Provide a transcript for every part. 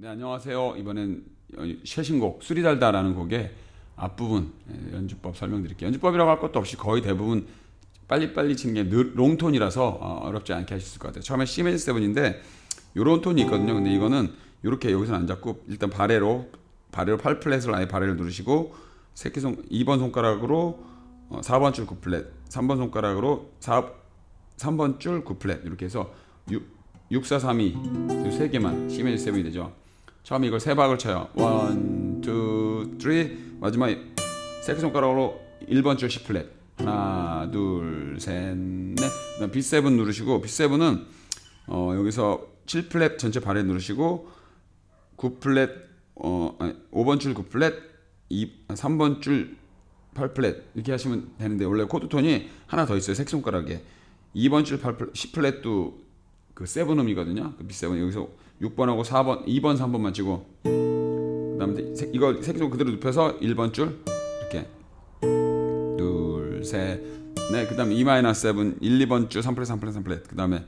네 안녕하세요. 이번엔 어, 최신곡 수리달다라는 곡의 앞부분 예, 연주법 설명드릴게요. 연주법이라고 할 것도 없이 거의 대부분 빨리빨리 치는 게 느- 롱톤이라서 어, 어렵지 않게 하실 것 같아요. 처음에 C 메이저 세븐인데 요런 톤이 있거든요. 근데 이거는 이렇게 여기서는 안 잡고 일단 바레로 바레로 8플랫을 아예 바레를 누르시고 새끼손 2번 손가락으로 어, 4번 줄 9플랫, 3번 손가락으로 4 3번 줄 9플랫 이렇게 해서 6 6 4 3 2 이 세 개만 C 메이저 세븐이 되죠. 처음에 이걸 세 박을 쳐요. 1 2 3 마지막에 새끼 손가락으로 1번 줄 C 플랫. 하나, 둘, 셋, 넷. 그다음 B7 누르시고 B7은 어, 여기서 7 플랫 전체 발에 누르시고 9 플랫 어, 아니, 5번 줄 9 플랫, 2 3번 줄 8 플랫 이렇게 하시면 되는데 원래 코드 톤이 하나 더 있어요. 새끼 손가락에. 2번 줄 8 플랫, 10 플랫도 그 세븐 음이거든요. 그 B7 여기서 6번하고 4번, 2번, 3번만 치고 그다음에 세- 이거 새끼손 그대로 눕혀서 1번 줄 이렇게 둘, 셋, 넷. 그다음에 E 마이너스 7, 1, 2번 줄 3플랫, 3플랫, 3플랫. 그다음에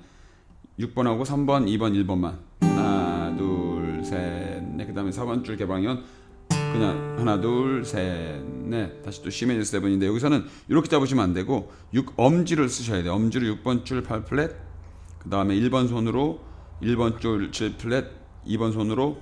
6번하고 3번, 2번, 1번만. 하나, 둘, 셋, 넷. 그다음에 4번 줄 개방이면 그냥 하나, 둘, 셋, 넷. 다시 또 C 메이저 7인데 여기서는 이렇게 잡으시면 안 되고 6 엄지를 쓰셔야 돼요. 엄지를 6번 줄 8플랫. 그다음에 1번 손으로 1번 줄 7 플랫, 2번 손으로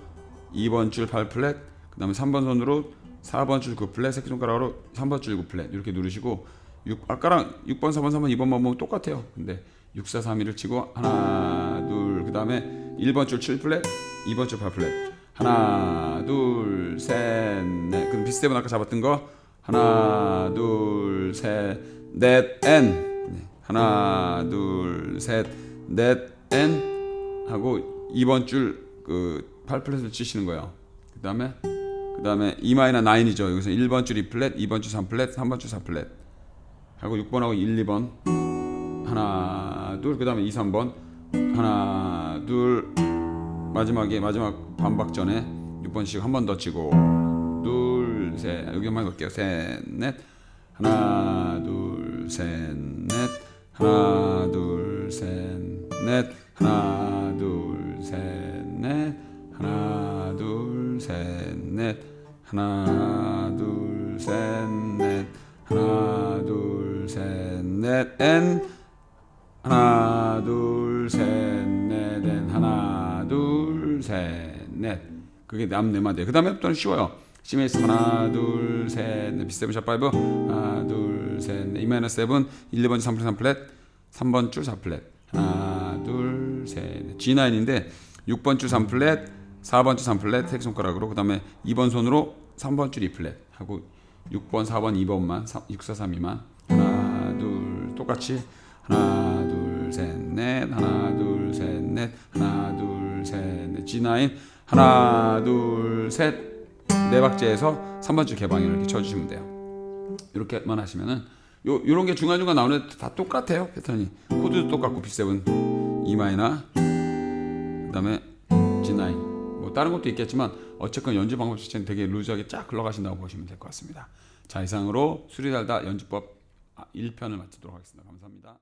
2번 줄 8 플랫, 그다음에 3번 손으로 4번 줄 9 플랫, 새끼손가락으로 3번 줄 9 플랫 이렇게 누르시고 6 아까랑 6번, 4번, 3번, 2번만 보면 똑같아요. 근데 6, 4, 3, 2를 치고 하나, 둘, 그다음에 1번 줄 7 플랫, 2번 줄 8 플랫. 하나, 둘, 셋, 넷. 그럼 비스텝은 아까 잡았던 거 하나, 둘, 셋, 넷, 엔. 네. 하나, 둘, 셋, 넷, 엔 하고 2번 줄그 8 플랫을 치시는 거예요. 그 다음에 그 다음에 E 마이너 9이죠. 여기서 1번 줄 2 플랫, 2번 줄 3 플랫, 3번 줄 4 플랫. 하고 6번하고 1, 2번. 하나, 둘. 그 다음에 2, 3번. 하나, 둘. 마지막에 마지막 반박 전에 6번씩 한 번 더 치고 둘, 셋. 여기 한번 해볼게요. 셋, 넷. 하나, 둘, 셋, 넷. 하나, 둘, 셋, 넷. 하나, 둘, 셋, 넷. 하나, 둘, 셋, 넷. 하나, 둘, 셋, 넷. 하나, 둘, 셋, 넷. 엔. 하나, 둘, 셋, 넷. 엔. 하나, 둘, 셋, 넷. 그게 남 네마디. 그 다음에부터는 쉬워요. C 메이스 하나, 둘, 셋, 넷. B7 샵 5. 하나, 둘, 셋, 넷. E 마이너 7. 1, 2번 줄 3플랫, 3플랫. 3번 줄 4플랫. 하나, 둘, 셋, 넷. G9인데 6번 줄 3플랫, 4번 줄 3플랫 색 손가락으로 그다음에 2번 손으로 3번 줄 2플랫 하고 6번, 4번, 2번만 6, 4, 3, 2만. 하나, 둘 똑같이. 하나, 둘, 셋, 넷. 하나, 둘, 셋, 넷. 하나, 둘, 셋, 넷. G9. 하나, 둘, 셋. 네 박자에서 3번 줄 개방을 이렇게 쳐주시면 돼요. 이렇게만 하시면은 요 요런 게 중간 중간 나오는 데 다 똑같아요 패턴이. 코드도 똑같고 B7 E 마이너 그다음에 G9 뭐 다른 것도 있겠지만 어쨌건 연주 방법 자체는 되게 루즈하게 쫙 흘러가신다고 보시면 될 것 같습니다. 자 이상으로 수리달다 연주법 1편을 마치도록 하겠습니다. 감사합니다.